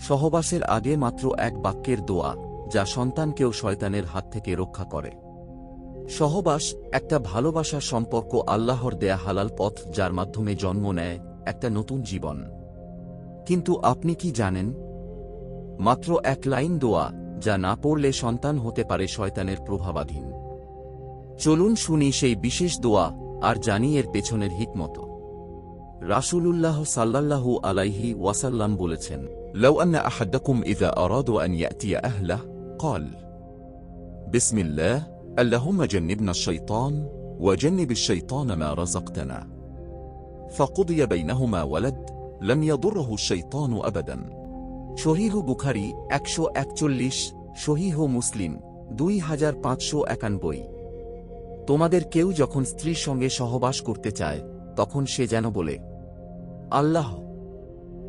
সহবাসের আগে মাত্র এক বাক্যের দোয়া, যা সন্তানকেও শয়তানের হাত থেকে রক্ষা করে। সহবাস একটা ভালোবাসার সম্পর্ক আল্লাহর দেয়া হালাল পথ, যার মাধ্যমে জন্ম নেয় একটা নতুন জীবন। কিন্তু আপনি কি জানেন? মাত্র এক লাইন দোয়া, যা না পড়লে সন্তান হতে পারে শয়তানের প্রভাবাধীন। চলুন শুনি সেই বিশেষ দোয়া, আর জানি এর পেছনের হিকমত। রাসূলুল্লাহ সাল্লাল্লাহু আলাইহি ওয়াসাল্লাম বলেছেন لو أن أحدكم إذا أرادوا أن يأتي أهله قال بسم الله اللهم جنبنا الشيطان وجنب الشيطان ما رزقتنا فقضي بينهما ولد لم يضره الشيطان أبدا শহীহ বুখারি একশো একচল্লিশ শহীহ মুসলিম দুই হাজার পাঁচশো একানব্বই তোমাদের কেউ যখন স্ত্রীর সঙ্গে সহবাস করতে চায় তখন সে যেন বলে, আল্লাহ,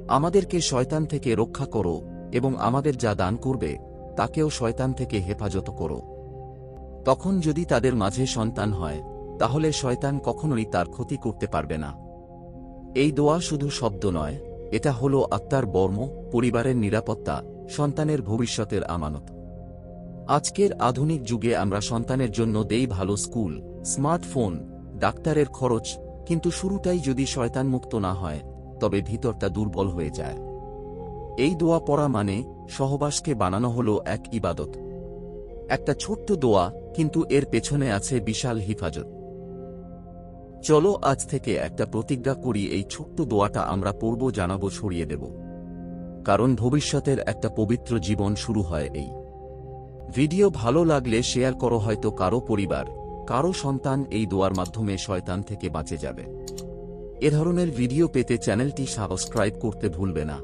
আমাদেরকে শয়তান থেকে রক্ষা করো এবং আমাদের যা দান করবে, তাকেও শয়তান থেকে হেফাজত করো। তখন যদি তাদের মাঝে সন্তান হয়, তাহলে শয়তান কখনোই তার ক্ষতি করতে পারবে না। এই দোয়া শুধু শব্দ নয়, এটা হল আত্মার বর্ম, পরিবারের নিরাপত্তা, সন্তানের ভবিষ্যতের আমানত। আজকের আধুনিক যুগে আমরা সন্তানের জন্য দেই ভালো স্কুল, স্মার্টফোন, ডাক্তারের খরচ কিন্তু শুরুটাই যদি শয়তানমুক্ত না হয়, তবে ভিতরটা দুর্বল হয়ে যায়। এই দোয়া পড়া মানে সহবাসকে বানানো হল এক ইবাদত। একটা ছোট্ট দোয়া, কিন্তু এর পেছনে আছে বিশাল হিফাজত। চলো আজ থেকে একটা প্রতিজ্ঞা করি, এই ছোট্ট দোয়াটা আমরা পড়ব, জানাব, ছড়িয়ে দেব। কারণ ভবিষ্যতের একটা পবিত্র জীবন শুরু হয় এই। ভিডিও ভালো লাগলে শেয়ার করো, হয়তো কারও পরিবার। কারও সন্তান এই দোয়ার মাধ্যমে শয়তান থেকে বাঁচে যাবে। এ ধরনের ভিডিও পেতে চ্যানেলটি সাবস্ক্রাইব করতে ভুলবে না।